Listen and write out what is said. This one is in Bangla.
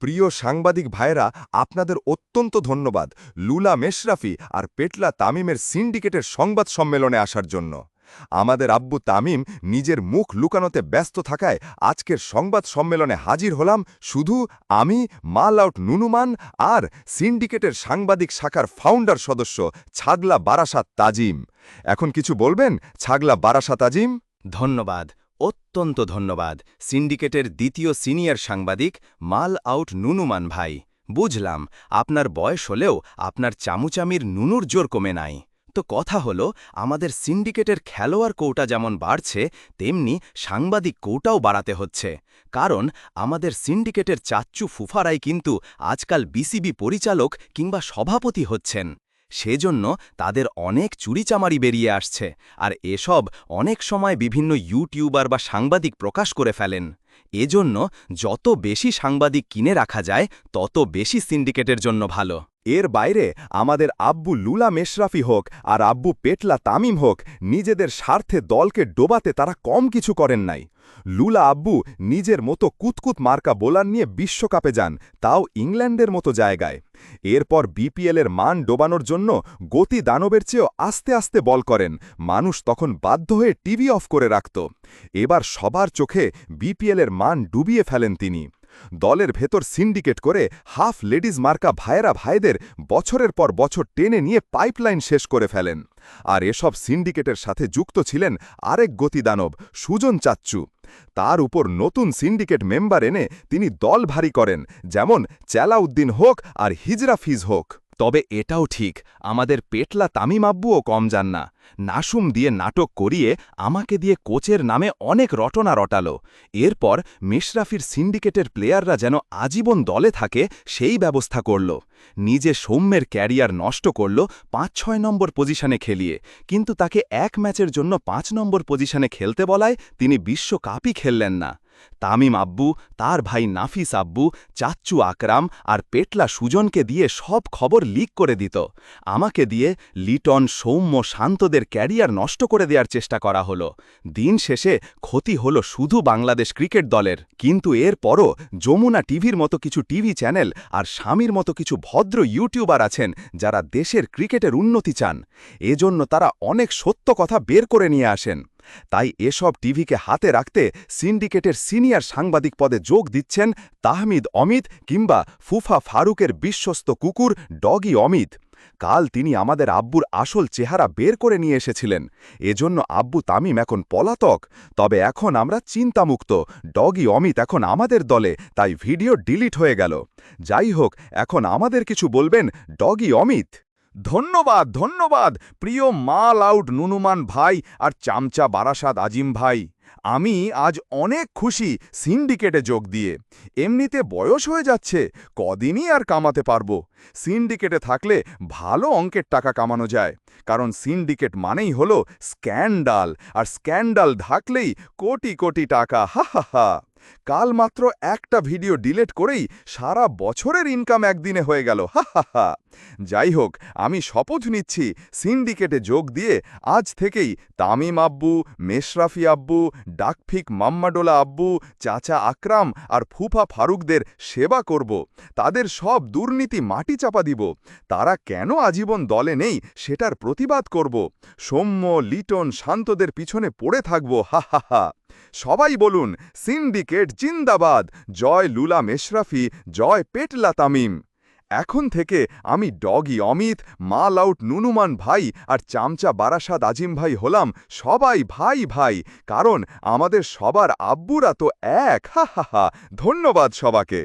প্রিয় সাংবাদিক ভাইয়েরা, আপনাদের অত্যন্ত ধন্যবাদ লুলা মেশরাফি আর পেটলা তামিমের সিন্ডিকেটের সংবাদ সম্মেলনে আসার জন্য। আমাদের আব্বু তামিম নিজের মুখ লুকানোতে ব্যস্ত থাকায় আজকের সংবাদ সম্মেলনে হাজির হলাম শুধু আমি, মাল আউট নুনুমান আর সিন্ডিকেটের সাংবাদিক শাখার ফাউন্ডার সদস্য ছাগলা বারাসাত তাজিম। এখন কিছু বলবেন ছাগলা বারাসাত তাজিম? ধন্যবাদ। অত্যন্ত ধন্যবাদ সিন্ডিকেটের দ্বিতীয় সিনিয়র সাংবাদিক মাল আউট নুনুমান ভাই। বুঝলাম, আপনার বয়স হলেও আপনার চামুচামির নুনুর জোর কমে নাই। তো কথা হলো, আমাদের সিন্ডিকেটের খেলোয়াড় কৌটা যেমন বাড়ছে, তেমনি সাংবাদিক কৌটাও বাড়াতে হচ্ছে। কারণ, আমাদের সিন্ডিকেটের চাচ্চু ফুফারাই কিন্তু আজকাল বিসিবি পরিচালক কিংবা সভাপতি হচ্ছেন। সেজন্য তাদের অনেক চুরিচামারি বেরিয়ে আসছে আর এসব অনেক সময় বিভিন্ন ইউটিউবার বা সাংবাদিক প্রকাশ করে ফেলেন। এজন্য যত বেশি সাংবাদিক কিনে রাখা যায়, তত বেশি সিন্ডিকেটের জন্য ভালো। এর বাইরে আমাদের আব্বু লুলা মেশরাফি হোক আর আব্বু পেটলা তামিম হোক, নিজেদের স্বার্থে দলকে ডোবাতে তারা কম কিছু করেন নাই। লুলা আব্বু নিজের মতো কুতকুত মার্কা বোলার নিয়ে বিশ্বকাপে যান, তাও ইংল্যান্ডের মতো জায়গায়। এরপর বিপিএলের মান ডোবানোর জন্য গতি দানবের চেয়েও আস্তে আস্তে বল করেন, মানুষ তখন বাধ্য হয়ে টিভি অফ করে রাখত। এবার সবার চোখে বিপিএলের মান ডুবিয়ে ফেলেন তিনি। দলের ভেতর সিন্ডিকেট করে হাফ লেডিজ মার্কা ভাইয়েরা ভাইদের বছরের পর বছর টেনে নিয়ে পাইপলাইন শেষ করে ফেলেন। আর এসব সিন্ডিকেটের সাথে যুক্ত ছিলেন আরেক গতিদানব, সুজন চাচ্চু। তার উপর নতুন সিন্ডিকেট মেম্বার এনে তিনি দল ভারী করেন, যেমন চেলাউদ্দিন হোক আর হিজরা ফিজ হোক। তবে এটাও ঠিক, আমাদের পেটলা তামিম আব্বুও কম যান না। নাসুম দিয়ে নাটক করিয়ে আমাকে দিয়ে কোচের নামে অনেক রটনা রটালো। এরপর মেশরাফির সিন্ডিকেটের প্লেয়াররা যেন আজীবন দলে থাকে, সেই ব্যবস্থা করল। নিজে সৌম্যের ক্যারিয়ার নষ্ট করল পাঁচ ছয় নম্বর পজিশনে খেলিয়ে। কিন্তু তাকে এক ম্যাচের জন্য পাঁচ নম্বর পজিশনে খেলতে বলায় তিনি বিশ্বকাপই খেললেন না। তামিম আব্বু, তার ভাই নাফিস আব্বু, চাচ্চু আকরাম আর পেটলা সুজনকে দিয়ে সব খবর লিক করে দিত। আমাকে দিয়ে লিটন, সৌম্য, শান্তদের ক্যারিয়ার নষ্ট করে দেওয়ার চেষ্টা করা হলো। দিন শেষে ক্ষতি হলো শুধু বাংলাদেশ ক্রিকেট দলের। কিন্তু এরপরও যমুনা টিভির মতো কিছু টিভি চ্যানেল আর স্বামীর মতো কিছু ভদ্র ইউটিউবার আছেন যারা দেশের ক্রিকেটের উন্নতি চান। এজন্য তারা অনেক সত্য কথা বের করে নিয়ে আসেন। তাই এসব টিভিকে হাতে রাখতে সিন্ডিকেটের সিনিয়র সাংবাদিক পদে যোগ দিচ্ছেন তাহমিদ অমিত কিংবা ফুফা ফারুকের বিশ্বস্ত কুকুর ডগি অমিত। কাল তিনি আমাদের আব্বুর আসল চেহারা বের করে নিয়ে এসেছিলেন। এজন্য আব্বু তামিম এখন পলাতক। তবে এখন আমরা চিন্তামুক্ত। ডগি অমিত এখন আমাদের দলে, তাই ভিডিও ডিলিট হয়ে গেল। যাই হোক, এখন আমাদের কিছু বলবেন ডগি অমিত। ধন্যবাদ ধন্যবাদ। প্রিয় মাল আউট নুনুমান ভাই আর চামচা বারাসাত আজিম ভাই, আমি আজ অনেক খুশি সিন্ডিকেটে যোগ দিয়ে। এমনিতে বয়স হয়ে যাচ্ছে, কদিনই আর কামাতে পারব? সিন্ডিকেটে থাকলে ভালো অঙ্কের টাকা কামানো যায়, কারণ সিন্ডিকেট মানেই হলো স্ক্যান্ডাল, আর স্ক্যান্ডাল ঢাকলেই কোটি কোটি টাকা, হা হা হা। কাল মাত্র একটা ভিডিও ডিলেট করেই সারা বছরের ইনকাম একদিনে হয়ে গেল। হা যাই হোক, আমি শপথ নিচ্ছি সিন্ডিকেটে যোগ দিয়ে আজ থেকেই তামিম আব্বু, মেশরাফি আব্বু, ডাকফিক মাম্মাডোলা আব্বু, চাচা আকরাম আর ফুফা ফারুকদের সেবা করব। তাদের সব দুর্নীতি মাটি চাপা দিব। তারা কেন আজীবন দলে নেই সেটার প্রতিবাদ করব। সৌম্য, লিটন শান্তদের পিছনে পড়ে থাকব। হা হা হা। সবাই বলুন, সিন্ডিকেট জিন্দাবাদ, জয় লুলা মেশরাফি, জয় পেটলা তামিম। এখন থেকে আমি ডগি অমিত মাল আউট নুনুমান ভাই আর চামচা বারাসাদ আজিম ভাই হলাম সবাই ভাই ভাই, কারণ আমাদের সবার আব্বুরা তো এক, হা হা হা, ধন্যবাদ সবাকে।